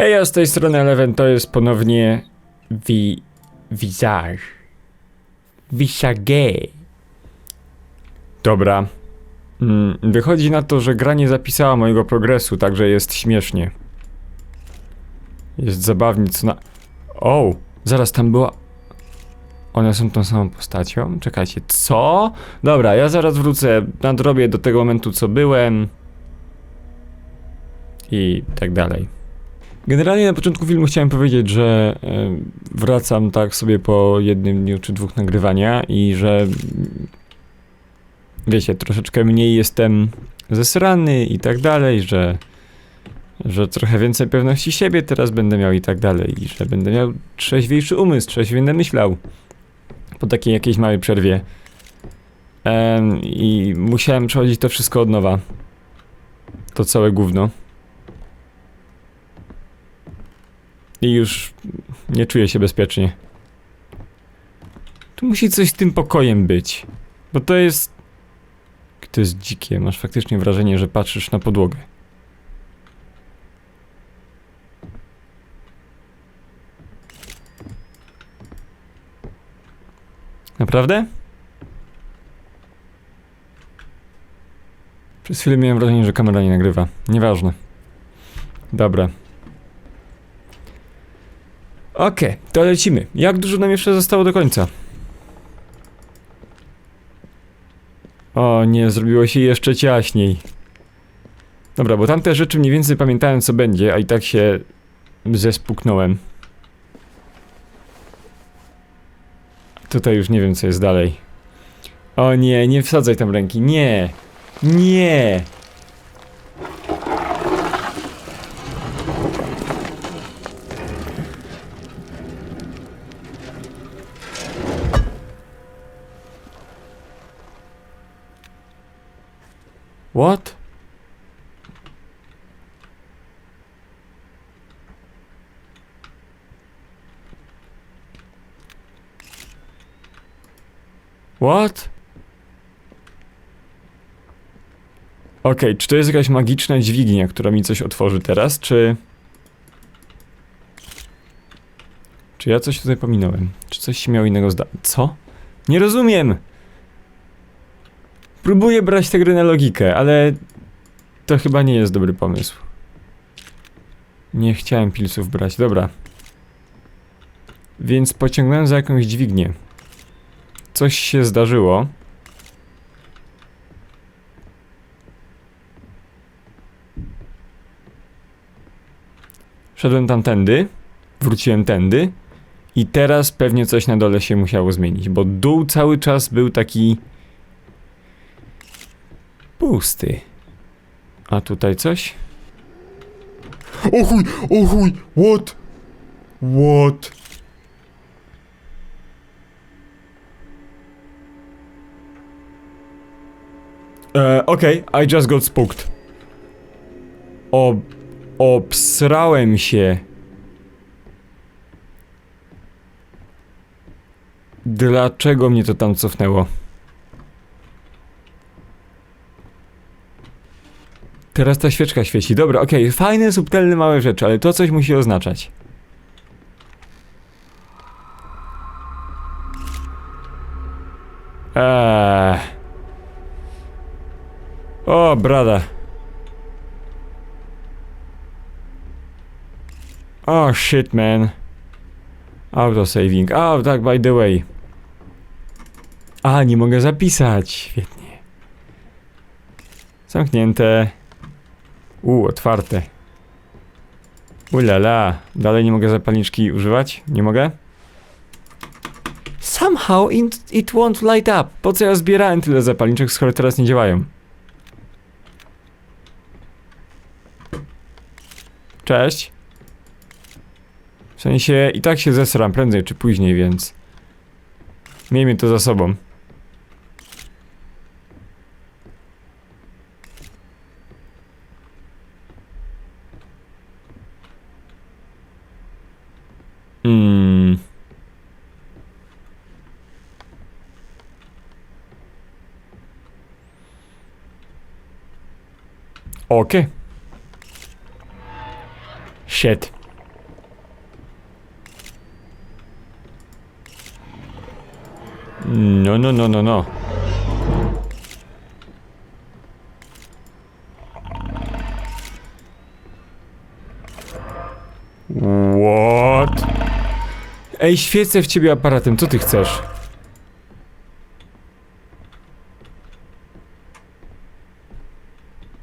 Hej, z tej strony Eleven, to jest ponownie wi... Visage. Visage. Dobra. Mm, wychodzi na to, że gra nie zapisała mojego progresu, także jest śmiesznie. Jest zabawnie, co na... O, zaraz tam była... One są tą samą postacią? Czekajcie, co? Dobra, ja zaraz wrócę, nadrobię do tego momentu, co byłem. I tak dalej. Generalnie na początku filmu chciałem powiedzieć, że e, wracam tak sobie po jednym dniu czy dwóch nagrywania i że mm, wiecie, troszeczkę mniej jestem zesrany i tak dalej, że że trochę więcej pewności siebie teraz będę miał i tak dalej i że będę miał trzeźwiejszy umysł, trzeźwiej będę myślał po takiej jakiejś małej przerwie. Em, I musiałem przechodzić to wszystko od nowa. To całe gówno. I już nie czuję się bezpiecznie. Tu musi coś z tym pokojem być. Bo to jest. To jest dzikie. Masz faktycznie wrażenie, że patrzysz na podłogę. Naprawdę? Przez chwilę miałem wrażenie, że kamera nie nagrywa. Nieważne. Dobra. Okej, to lecimy. Jak dużo nam jeszcze zostało do końca? O nie, zrobiło się jeszcze ciaśniej. Dobra, bo tamte rzeczy mniej więcej pamiętałem co będzie, a i tak się zespuknąłem. Tutaj już nie wiem co jest dalej. O nie, nie wsadzaj tam ręki, nie! Nie! What? What? Okej, czy to jest jakaś magiczna dźwignia, która mi coś otworzy teraz, czy... Czy ja coś tutaj pominąłem? Czy coś się miało innego zda... Co? Nie rozumiem! Próbuję brać tę grę na logikę, ale... To chyba nie jest dobry pomysł. Nie chciałem pilców brać, dobra. Więc pociągnąłem za jakąś dźwignię. Coś się zdarzyło. Szedłem tamtędy, wróciłem tędy i teraz pewnie coś na dole się musiało zmienić, bo dół cały czas był taki pusty. A tutaj coś? O chuj, o chuj, what? What? E, Okej, I just got spooked. O... Obsrałem się. Dlaczego mnie to tam cofnęło? Teraz ta świeczka świeci. Dobra, okej, fajne, subtelne, małe rzeczy, ale to coś musi oznaczać. Eee. O, brada. Oh shit, man. Autosaving. A, tak, by the way. A, nie mogę zapisać. Świetnie. Zamknięte. U, otwarte. Ulala. Dalej nie mogę zapalniczki używać? Nie mogę? Somehow it, it won't light up. Po co ja zbierałem tyle zapalniczek, skoro teraz nie działają? Cześć. W sensie i tak się zesram prędzej czy później, więc miejmy to za sobą. Okay. Shit. No, no, no, no, no. What? Ej, świecę w ciebie aparatem, co ty chcesz?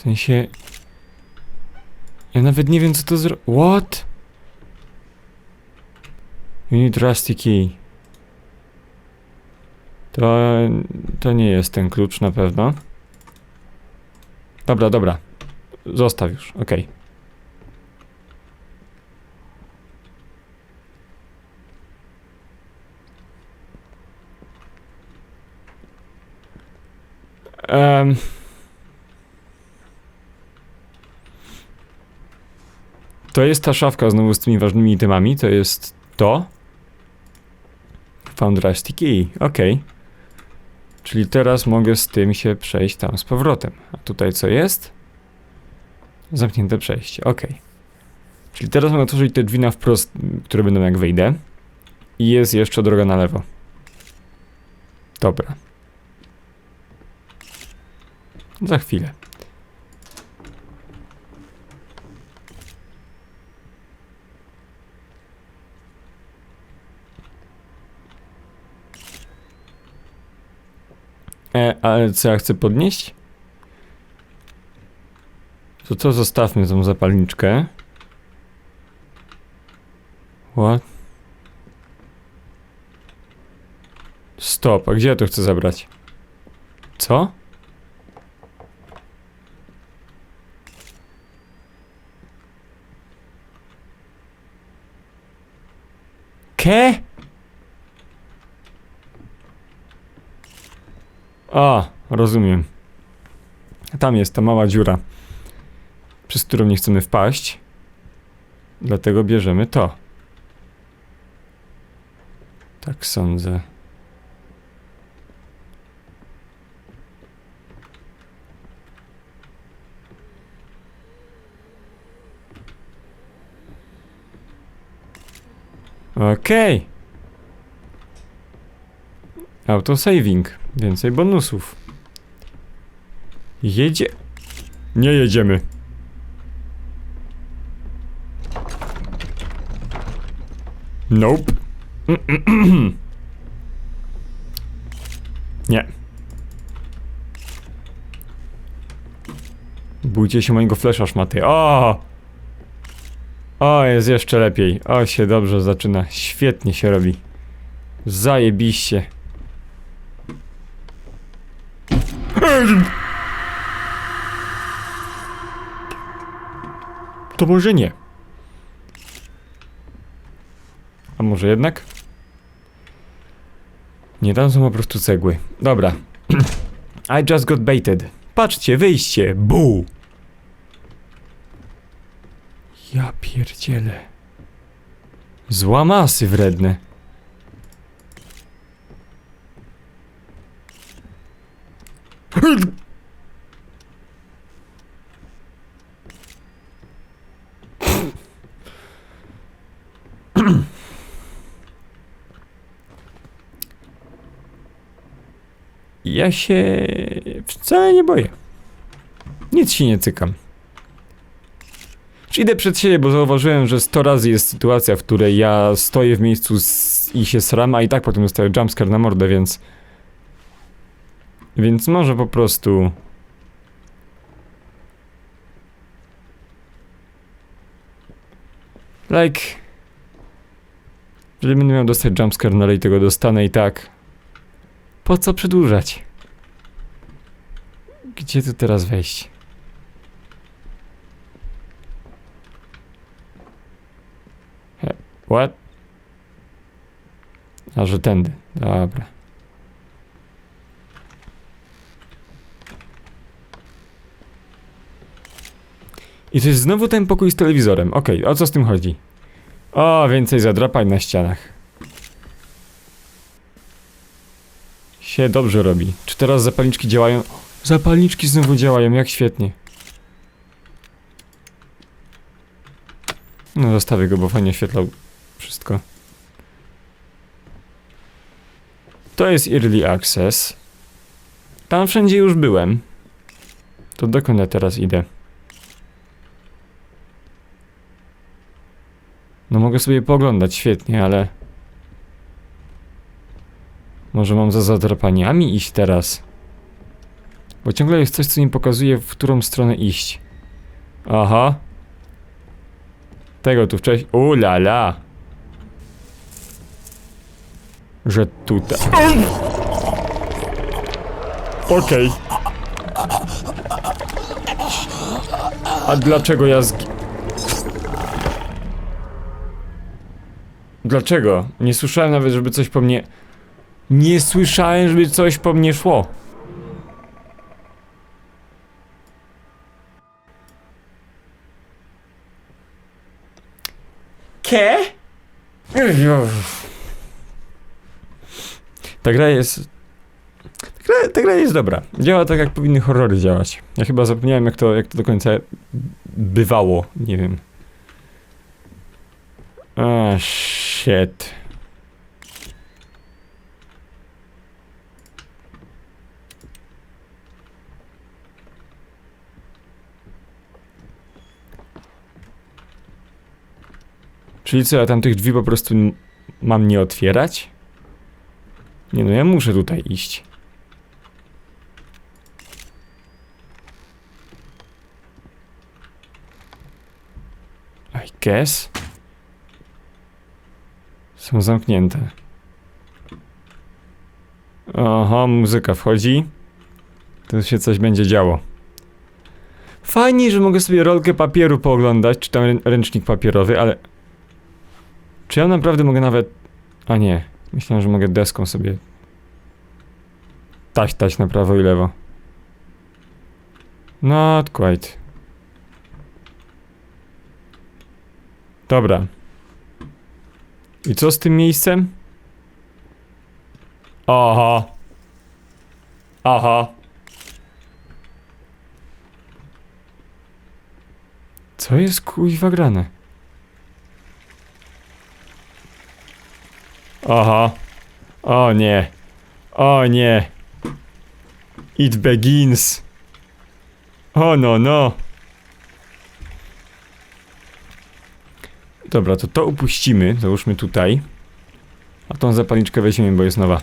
W sensie... Ja nawet nie wiem co to zro... What? You need rusty key. To... to nie jest ten klucz na pewno. Dobra, dobra. Zostaw już, okej. Em. To jest ta szafka znowu z tymi ważnymi itemami, to jest to. Found rusty key, okej. Czyli teraz mogę z tym się przejść tam z powrotem. A tutaj co jest? Zamknięte przejście, okej. Czyli teraz mogę otworzyć te drzwi na wprost, które będą jak wyjdę. I jest jeszcze droga na lewo. Dobra. Za chwilę. E, ale co ja chcę podnieść? To co zostawmy tą zapalniczkę. What? Stop, a gdzie ja to chcę zabrać? Co? Ke? A, rozumiem. Tam jest ta mała dziura, przez którą nie chcemy wpaść. Dlatego bierzemy to. Tak sądzę. Okej. Autosaving. Więcej bonusów. Jedzie... Nie jedziemy. Nope. Nie. Bójcie się mojego flesza szmaty. O! O, jest jeszcze lepiej. O, się dobrze zaczyna. Świetnie się robi. Zajebiście. To może nie. A może jednak? Nie, tam są po prostu cegły. Dobra. I just got baited. Patrzcie, wyjście. Bu! Ja pierdzielę. Złamasy wredne. Ja się wcale nie boję. Nic się nie cykam. Idę przed siebie, bo zauważyłem, że 100 razy jest sytuacja, w której ja stoję w miejscu i się sram, a i tak potem dostaję jumpscare na mordę, więc... Więc może po prostu... Like... Jeżeli będę miał dostać jumpscare, no i tego dostanę i tak. Po co przedłużać? Gdzie tu teraz wejść? He, What? A że tędy. Dobra. I to jest znowu ten pokój z telewizorem. Okej, o co z tym chodzi? O, więcej zadrapań na ścianach. Się dobrze robi. Czy teraz zapalniczki działają? Zapalniczki znowu działają, jak świetnie. No zostawię go, bo fajnie oświetlał wszystko. To jest Early Access. Tam wszędzie już byłem. To dokąd ja teraz idę? No mogę sobie poglądać, świetnie, ale... Może mam za zadrapaniami iść teraz? Bo ciągle jest coś, co mi pokazuje, w którą stronę iść. Aha. Tego tu wcześniej... Ula la! Że tutaj... Okej. A dlaczego ja zgi... Dlaczego? Nie słyszałem nawet, żeby coś po mnie... Nie słyszałem, żeby coś po mnie szło. Kie? Ta gra jest... Ta gra, ta gra jest dobra. Działa tak, jak powinny horrory działać. Ja chyba zapomniałem, jak to, jak to do końca bywało. Nie wiem. A, shit. Czyli co, ja tam tych drzwi po prostu mam nie otwierać? Nie no, ja muszę tutaj iść. I guess. Są zamknięte. Aha, muzyka wchodzi. To się coś będzie działo. Fajnie, że mogę sobie rolkę papieru pooglądać, czy tam rę- ręcznik papierowy, ale... Czy ja naprawdę mogę nawet... A nie, myślałem, że mogę deską sobie... Taśtać na prawo i lewo. Not quite. Dobra. I co z tym miejscem? Aha. Aha. Co jest kuźwa grane? Aha. O nie. O nie. It begins. O no no. Dobra, to to upuścimy. Załóżmy tutaj. A tą zapalniczkę weźmiemy, bo jest nowa.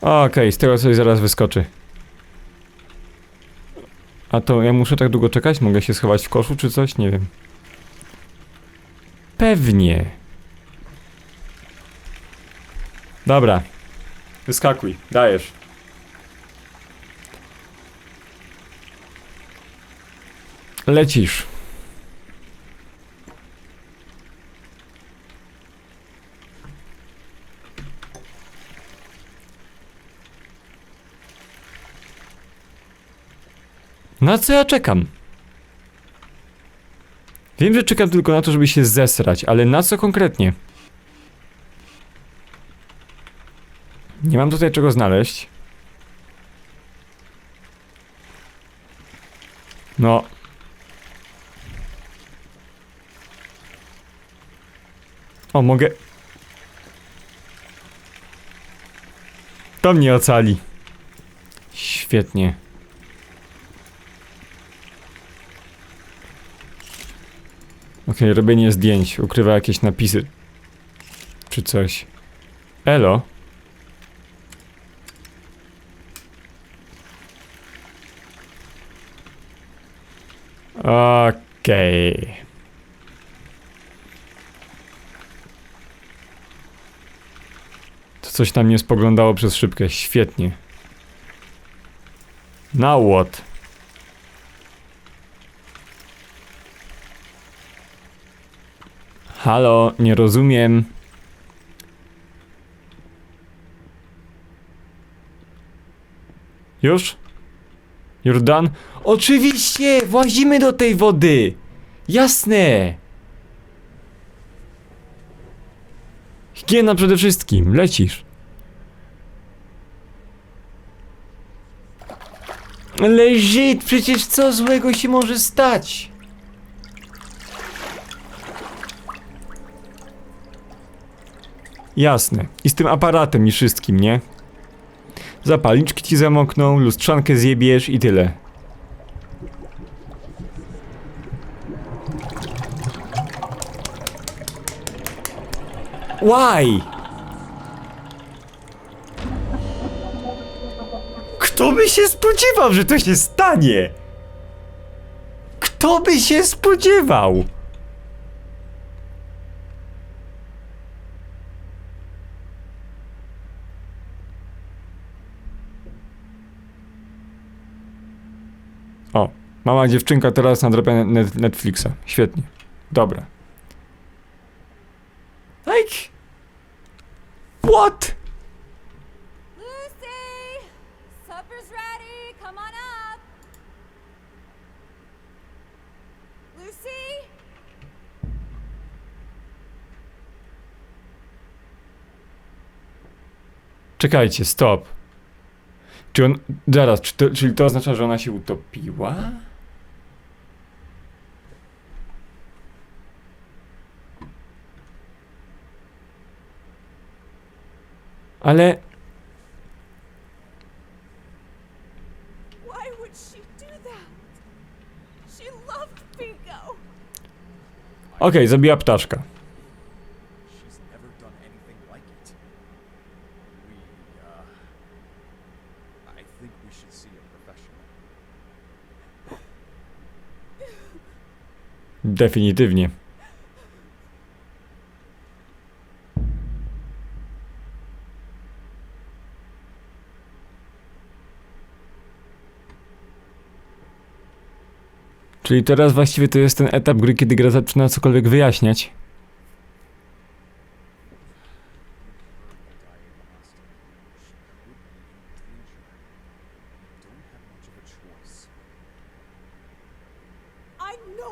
Okej, z tego coś zaraz wyskoczy. A to ja muszę tak długo czekać? Mogę się schować w koszu czy coś? Nie wiem. Pewnie. Dobra. Wyskakuj, dajesz. Lecisz. Na co ja czekam? Wiem, że czekam tylko na to, żeby się zesrać, ale na co konkretnie? Nie mam tutaj czego znaleźć. No. O, mogę. To mnie ocali. Świetnie. Okej, robienie zdjęć. Ukrywa jakieś napisy. Czy coś. Elo. Okej. To coś tam nie spoglądało przez szybkę. Świetnie. Now what? Halo, nie rozumiem. Już? Jordan? Oczywiście! Włazimy do tej wody! Jasne! Higiena przede wszystkim, lecisz. Legit, przecież co złego się może stać? Jasne. I z tym aparatem i wszystkim, nie? Zapalniczki ci zamokną, lustrzankę zjebiesz i tyle. Why? Kto by się spodziewał, że to się stanie? Kto by się spodziewał? O, mała dziewczynka teraz nadrabia net Netflixa. Świetnie. Dobra. Like... What? Lucy! Supper's ready. Come on up. Lucy? Czekajcie, stop. Czy on... Zaraz, czy to, czyli to oznacza, że ona się utopiła? Ale... Okej, zabiła ptaszka. Definitywnie. Czyli teraz właściwie to jest ten etap gry, kiedy gra zaczyna cokolwiek wyjaśniać.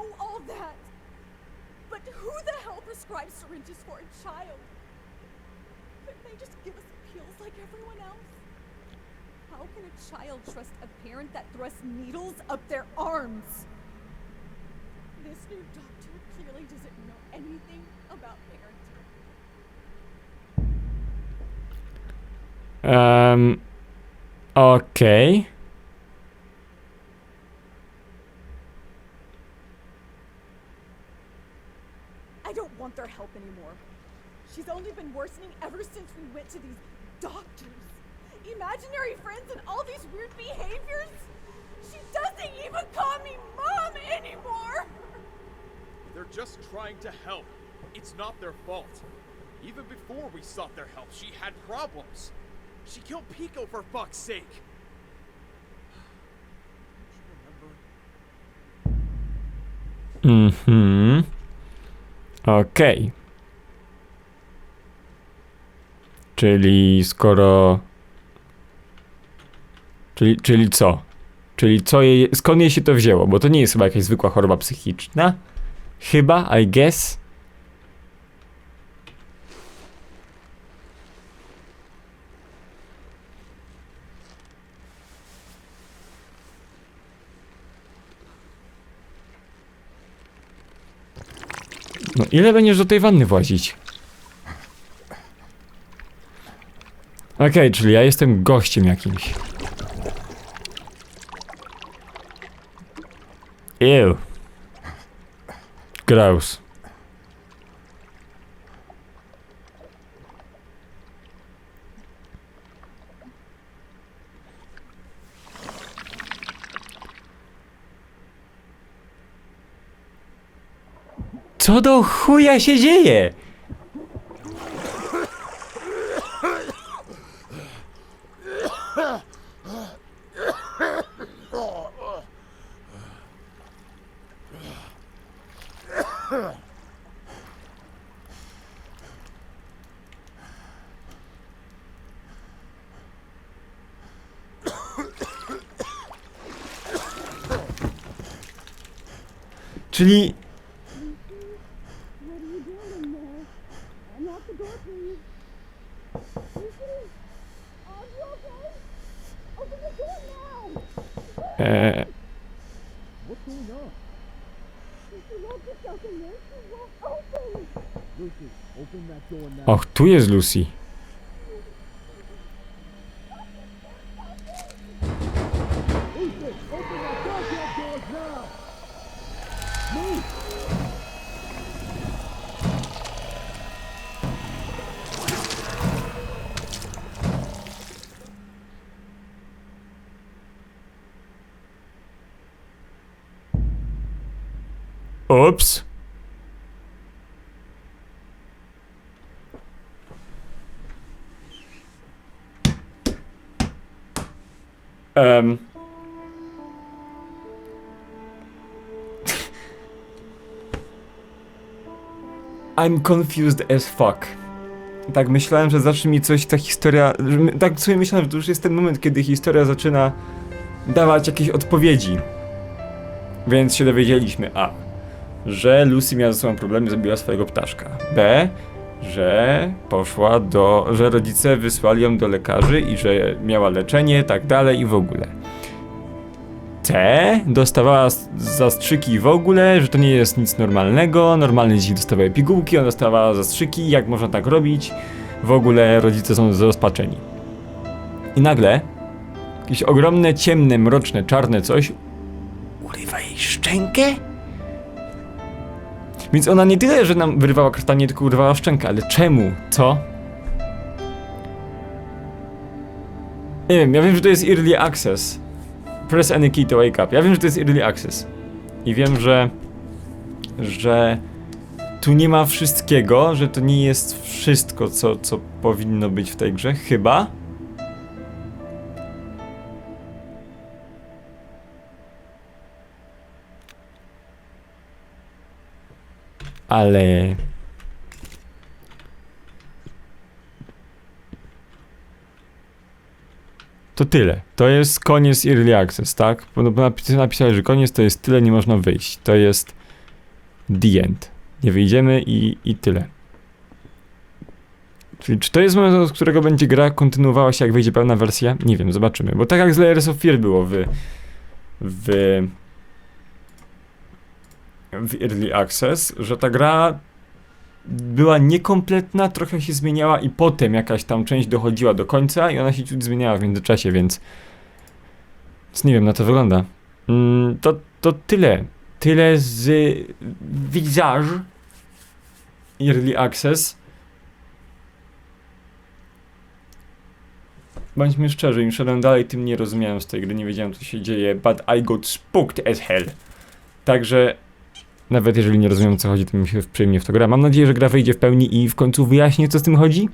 Know all that. But who the hell prescribes syringes for a child? Couldn't they just give us pills like everyone else? How can a child trust a parent that thrusts needles up their arms? This new doctor clearly doesn't know anything about parenting. Um, Okej. To these doctors. Imaginary friends and all these weird behaviors. She doesn't even call me mom anymore. They're just trying to help. It's not their fault. Even before we sought their help, she had problems. She killed Pico for fuck's sake. Don't you remember? Czyli skoro... Czyli, czyli co? Czyli co jej... Skąd jej się to wzięło? Bo to nie jest chyba jakaś zwykła choroba psychiczna. Chyba, I guess. No ile będziesz do tej wanny włazić? Okej, czyli ja jestem gościem jakimś. Ew. Gross. Co do chuja się dzieje? Czyli Tu jest Lucy. Ups. I'm confused as fuck. Tak myślałem, że zacznie mi coś ta historia. Tak sobie myślałem, że to już jest ten moment, kiedy historia zaczyna dawać jakieś odpowiedzi. Więc się dowiedzieliśmy A. Że Lucy miała ze sobą problemy, zabiła swojego ptaszka. B. Że poszła do. że rodzice wysłali ją do lekarzy i że miała leczenie, tak dalej i w ogóle. C. Dostawała zastrzyki w ogóle, że to nie jest nic normalnego. Normalne dzieci dostawały pigułki, ona dostawała zastrzyki, jak można tak robić. W ogóle rodzice są zrozpaczeni. I nagle jakieś ogromne, ciemne, mroczne, czarne coś urywa jej szczękę? Więc ona nie tyle, że nam wyrywała krtanie, tylko urywała szczękę, ale czemu? Co? Nie wiem, ja wiem, że to jest early access. Press any key to wake up. Ja wiem, że to jest early access. I wiem, że... że... Tu nie ma wszystkiego, że to nie jest wszystko, co, co powinno być w tej grze, chyba. Ale... To tyle. To jest koniec Early Access, tak? Napisali, że koniec to jest tyle, nie można wyjść. To jest the end. Nie wyjdziemy i, i tyle. Czyli czy to jest moment, od którego będzie gra kontynuowała się, jak wyjdzie pełna wersja? Nie wiem, zobaczymy. Bo tak jak z Layers of Fear było w... w... w Early Access, że ta gra była niekompletna, trochę się zmieniała i potem jakaś tam część dochodziła do końca i ona się ciut zmieniała w międzyczasie, więc... Więc nie wiem, na to wygląda. Mm, to, to tyle. Tyle z Visage Early Access. Bądźmy szczerzy, im szedłem dalej, tym nie rozumiałem z tej gry, nie wiedziałem co się dzieje, but I got spooked as hell. Także nawet jeżeli nie rozumiem o co chodzi, to mi się przyjemnie w to gra. Mam nadzieję, że gra wyjdzie w pełni i w końcu wyjaśnię co z tym chodzi,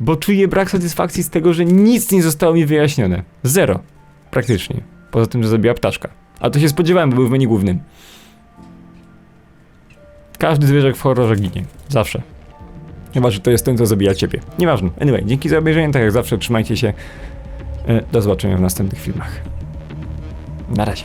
bo czuję brak satysfakcji z tego, że nic nie zostało mi wyjaśnione. Zero. Praktycznie. Poza tym, że zabiła ptaszka. A to się spodziewałem, bo był w menu głównym. Każdy zwierzak w horrorze ginie. Zawsze. Chyba, że to jest ten, co zabija ciebie. Nieważne. Anyway, dzięki za obejrzenie, tak jak zawsze, trzymajcie się. E, Do zobaczenia w następnych filmach. Na razie.